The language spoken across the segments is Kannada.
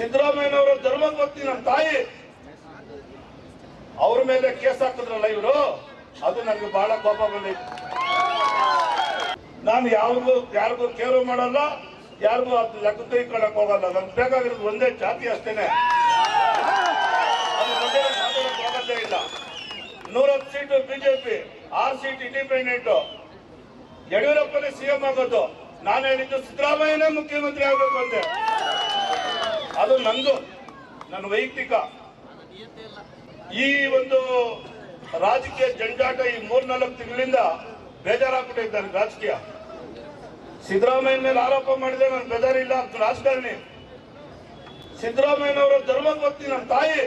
ಸಿದ್ದರಾಮಯ್ಯನವರ ಧರ್ಮಪತ್ನಿ ನನ್ನ ತಾಯಿ. ಅವ್ರ ಮೇಲೆ ಕೇಸ್ ಹಾಕಿದ್ರಲ್ಲ ಇವರು? ಅದು ನನಗೆ ಬಹಳ ಕೋಪ ಬಂದಿತ್ತು ನಾನು ಯಾರಿಗೂ ಯಾರಿಗೂ ಕೇರು ಮಾಡಲ್ಲ, ಯಾರಿಗೂ ಅದು ಲೆಕ್ಕ ತೆಗೆದುಕೊಳ್ಳಕ್ ಹೋಗಲ್ಲ. ನನ್ಗೆ ಬೇಕಾಗಿರೋದು ಒಂದೇ ಜಾತಿ ಅಷ್ಟೇನೆ. ನಾನು ಹೋಗೋದೇ ಇಲ್ಲ. ನೂರತ್ತು ಸೀಟು ಬಿಜೆಪಿ ಆರು ಸೀಟ್ ಇಂಡಿಪೆಂಡೆಂಟ್ ಯಡಿಯೂರಪ್ಪನೇ ಸಿಎಂ ಆಗೋದು. ನಾನು ಹೇಳಿದ್ದು ಸಿದ್ದರಾಮಯ್ಯನೇ ಮುಖ್ಯಮಂತ್ರಿ ಆಗಬೇಕು ಅಂದೆ. ಅದು ನಂದು, ನನ್ನ ವೈಯಕ್ತಿಕ. ಈ ಒಂದು ರಾಜಕೀಯ ಜಂಜಾಟ ಈ ಮೂರ್ನಾಲ್ಕು ತಿಂಗಳಿಂದ ಬೇಜಾರಾಗ್ಬಿಟ್ಟಿದ್ದಾರೆ ರಾಜಕೀಯ. ಸಿದ್ದರಾಮಯ್ಯ ಮೇಲೆ ಆರೋಪ ಮಾಡಿದೆ ನಾನು ಬೇಜಾರಿಲ್ಲ ಅಂತ ರಾಜಕಾರಣಿ. ಸಿದ್ದರಾಮಯ್ಯನವರ ಧರ್ಮಪತ್ನಿ ನನ್ನ ತಾಯಿ.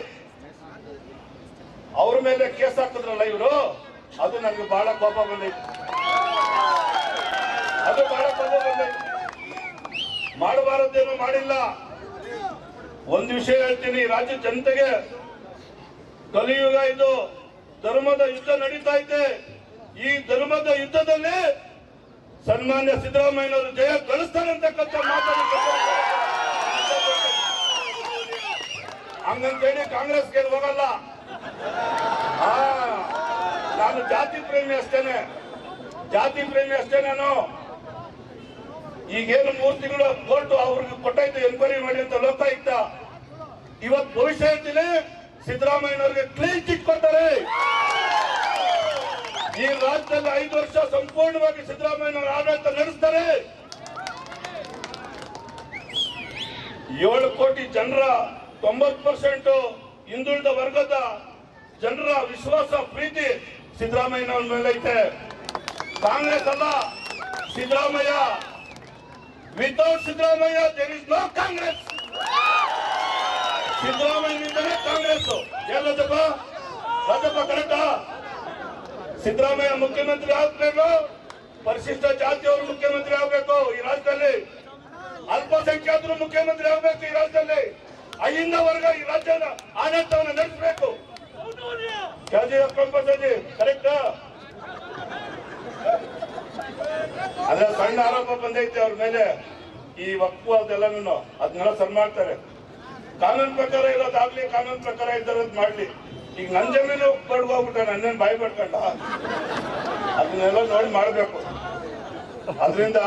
ಅವ್ರ ಮೇಲೆ ಕೇಸ್ ಹಾಕಿದ್ರಲ್ಲ ಇವರು? ಅದು ನನಗೆ ಬಹಳ ಕೋಪ ಬಂದೈತೆ. ಅದು ಬಹಳ ಕೋಪ ಬಂದೈತೆ. ಮಾಡಬಾರದೇನು ಮಾಡಿಲ್ಲ. ಒಂದು ವಿಷಯ ಹೇಳ್ತೀನಿ, ರಾಜ್ಯ ಜನತೆಗೆ ಕಲಿಯುಗ ಇದು, ಧರ್ಮದ ಯುದ್ಧ ನಡೀತಾ ಇದೆ. ಈ ಧರ್ಮದ ಯುದ್ಧದಲ್ಲಿ ಸನ್ಮಾನ್ಯ ಸಿದ್ದರಾಮಯ್ಯನವರು ಜಯ ಗಳಿಸ್ತಾರೆ ಅಂತಕ್ಕಂಥ ಮಾತನ್ನು ಹಂಗಂತೇಳಿ ಕಾಂಗ್ರೆಸ್ಗೆ ಹೋಗಲ್ಲ. ನಾನು ಜಾತಿ ಪ್ರೇಮಿ ಅಷ್ಟೇನೆ. ಜಾತಿ ಪ್ರೇಮಿ ಅಷ್ಟೇ ನಾನು. ಈಗೇನು ಮೂರ್ತಿಗಳು ಕೋರ್ಟ್ ಅವ್ರಿಗೆ ಕೊಟ್ಟಾಯ್ತು ಎನ್ಕ್ವೈರಿ ಮಾಡಿ ಅಂತ ಲೋಕಾಯುಕ್ತ ಇವತ್ತು ಭವಿಷ್ಯ ಹೇಳ್ತೀನಿ ಸಿದ್ದರಾಮಯ್ಯನವ್ರಿಗೆ ಕ್ಲೀನ್ ಚಿಟ್ ಕೊಡ್ತಾರೆ. ಈ ರಾಜ್ಯದಲ್ಲಿ ಐದು ವರ್ಷ ಸಂಪೂರ್ಣವಾಗಿ ಸಿದ್ದರಾಮಯ್ಯನವರ ಆಡಳಿತ ನಡೆಸ್ತಾರೆ. ಏಳು ಕೋಟಿ ಜನರ ತೊಂಬತ್ತು ಪರ್ಸೆಂಟ್ ಹಿಂದುಳಿದ ವರ್ಗದ ಜನರ ವಿಶ್ವಾಸ, ಪ್ರೀತಿ ಸಿದ್ದರಾಮಯ್ಯನವರ ಮೇಲೆ ಐತೆ ಕಾಂಗ್ರೆಸ್ ಅಲ್ಲ, Siddaramaiah without Siddaramaiah there is no Congress ಸಿದ್ದರಾಮಯ್ಯನಿಂದಲೇ Congress ಎಲ್ಲದಪ್ಪ ರಾಜಪ್ಪ ಕರೆಕ್ಟಾ ಸಿದ್ದರಾಮಯ್ಯ ಮುಖ್ಯಮಂತ್ರಿ ಆಗ್ಬೇಕು ಪರಿಶಿಷ್ಟ ಜಾತಿಯವರು ಮುಖ್ಯಮಂತ್ರಿ ಆಗ್ಬೇಕು ಈ ರಾಜ್ಯದಲ್ಲಿ. ಅಲ್ಪಸಂಖ್ಯಾತರು ಮುಖ್ಯಮಂತ್ರಿ ಆಗ್ಬೇಕು ಈ ರಾಜ್ಯದಲ್ಲಿ. ಅಹಿಂದ ವರ್ಗ ಈ ರಾಜ್ಯದ ಆಡಳಿತವನ್ನು ನಡೆಸಬೇಕು. ಕರೆಕ್ಟಾ ಅದ್ರ ಸಣ್ಣ ಆರೋಪ ಬಂದೈತೆ ಅವ್ರ ಮೇಲೆ. ಈ ವಕ್ಫು ಅದೆಲ್ಲನೂ ಅದನ್ನೆಲ್ಲ ಸರಿ ಮಾಡ್ತಾರೆ. ಕಾನೂನು ಪ್ರಕಾರ ಇರೋದಾಗ್ಲಿ ಕಾನೂನು ಪ್ರಕಾರ ಇದ್ದಾರೆ ಮಾಡ್ಲಿ. ಈಗ ನನ್ ಜಮೀನು ಬಡ್ಗೋಗ್ಬಿಟ್ಟ ನನ್ನೇನು ಬಾಯಿ ಪಡ್ಕೊಂಡ ಅದನ್ನೆಲ್ಲ ನೋಡಿ ಮಾಡಬೇಕು. ಅದರಿಂದ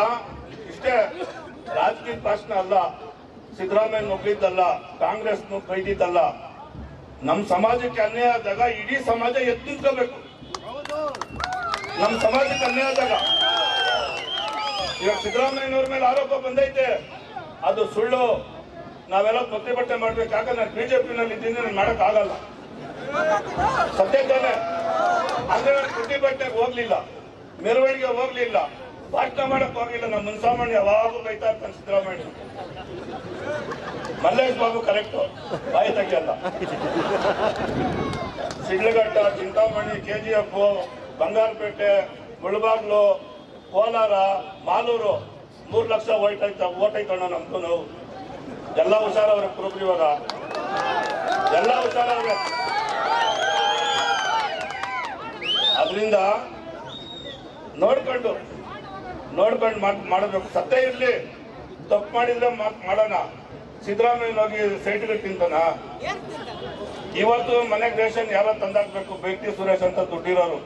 ಇಷ್ಟೇ ರಾಜಕೀಯ ಭಾಷಣ ಅಲ್ಲ ಸಿದ್ದರಾಮಯ್ಯ ನುಗ್ಗಿದ್ದಲ್ಲ ಕಾಂಗ್ರೆಸ್ ಬೈದಿದ್ದಲ್ಲ ನಮ್ ಸಮಾಜಕ್ಕೆ ಅನ್ಯಾಯ ಆದಾಗ ಇಡೀ ಸಮಾಜ ಎದ್ದು ನಮ್ ಸಮಾಜಕ್ಕೆ ಅನ್ಯಾಯ ಆದಾಗ ಇವಾಗ ಸಿದ್ದರಾಮಯ್ಯನವ್ರ ಮೇಲೆ ಆರೋಪ ಬಂದೈತೆ. ಅದು ಸುಳ್ಳು. ನಾವೆಲ್ಲ ಪ್ರತಿಭಟನೆ ಮಾಡ್ಬೇಕು. ಯಾಕಂದ್ರೆ ನಾನು ಬಿಜೆಪಿನಲ್ಲಿ ಇದ್ದೀನಿ, ನಾನು ಮಾಡಕ್ ಆಗಲ್ಲ. ಸದ್ಯಕ್ಕೆ ಅಂದ್ರೆ ನಾನು ಪ್ರತಿಭಟನೆಗೆ ಹೋಗ್ಲಿಲ್ಲ. ಮೆರವಣಿಗೆ ಹೋಗ್ಲಿಲ್ಲ. ಭಾಷಣ ಮಾಡಕ್ ಹೋಗ್ಲಿಲ್ಲ. ನಮ್ಮ ಮುನ್ಸಾಮಾನ್ಯ ಯಾವಾಗೂ ಬೈತಾ ಇರ್ತಾನೆ ಸಿದ್ದರಾಮಯ್ಯ. ಮಲ್ಲೇಶ್ ಬಾಬು ಕರೆಕ್ಟ್ ಬಾಯಿ ತೆಗಿಯಲ್ಲ. Sidlaghatta, Chintamani K G F Bangarapete, Mulbagal Kolar, Malur, ಮೂರು ಲಕ್ಷ ಓಟ್ ಐತ ಓಟ್ ಐತಣ್ಣ ನಮ್ದು ಎಲ್ಲ ಹುಷಾರವ್ರೆ ಕುರುಬ್ರಿ ಇವಾಗ. ಎಲ್ಲ ಹುಷಾರವ್ರೆ. ಅದರಿಂದ ನೋಡ್ಕೊಂಡು ನೋಡ್ಕೊಂಡು ಮಾಡ್, ಮಾಡಬೇಕು. ಸತ್ಯ ಇರಲಿ. ತಪ್ಪು ಮಾಡಿದ್ರೆ ಮಾಡೋಣ. ಸಿದ್ದರಾಮಯ್ಯ ಹೋಗಿ ಸೈಟ್ಗಳು ತಿಂತಾನ? ಇವತ್ತು ಮನೆಗೆ ರೇಷನ್ ಯಾರೋ ತಂದಾಕ್ಬೇಕು, ಬೇಕ್ತಿ ಸುರೇಶ್ ಅಂತ ದುಡ್ಡಿರೋರು.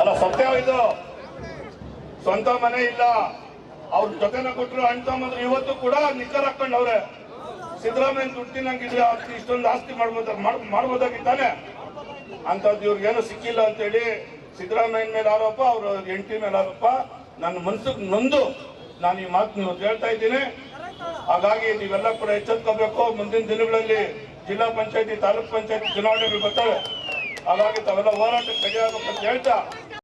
ಅಲ್ಲ ಸತ್ಯವ ಇದು. ಸ್ವಂತ ಮನೆ ಇಲ್ಲ. ಅವ್ರ ಜೊತೆನ ಕೊಟ್ಟರು ಅಣ್ಣ ತಮ್ಮಂದ್ರು ಇವತ್ತು ಕೂಡ ನಿಕ್ಕರ್ ಹಾಕೊಂಡವ್ರೆ ಸಿದ್ದರಾಮಯ್ಯ ದುಡ್ಡು ತಿನ್ನಂಗಿದ್ರೆ ಆಸ್ತಿ, ಇಷ್ಟೊಂದು ಆಸ್ತಿ ಮಾಡ್ಬೋದ ಮಾಡ್ಬೋದಾಗಿದ್ದಾನೆ ಅಂತದ್ದು ಇವ್ರಿಗೇನು ಸಿಕ್ಕಿಲ್ಲ ಅಂತೇಳಿ ಸಿದ್ದರಾಮಯ್ಯನ ಮೇಲೆ ಆರೋಪ, ಅವ್ರ ಎಂಟಿ ಮೇಲೆ ಆರೋಪ. ನನ್ನ ಮನ್ಸಿಗೆ ನೊಂದು. ನಾನು ಈ ಮಾತು ನೀವು ಹೇಳ್ತಾ ಇದ್ದೀನಿ. ಹಾಗಾಗಿ ನೀವೆಲ್ಲ ಕೂಡ ಎಚ್ಚೆತ್ಕೋಬೇಕು. ಮುಂದಿನ ದಿನಗಳಲ್ಲಿ ಜಿಲ್ಲಾ ಪಂಚಾಯತಿ, ತಾಲೂಕ್ ಪಂಚಾಯತಿ ಚುನಾವಣೆಗಳು ಬರ್ತವೆ. ಹಾಗಾಗಿ ತಾವೆಲ್ಲ ಹೋರಾಟಕ್ಕೆ ಅಂತ ಹೇಳ್ತಾ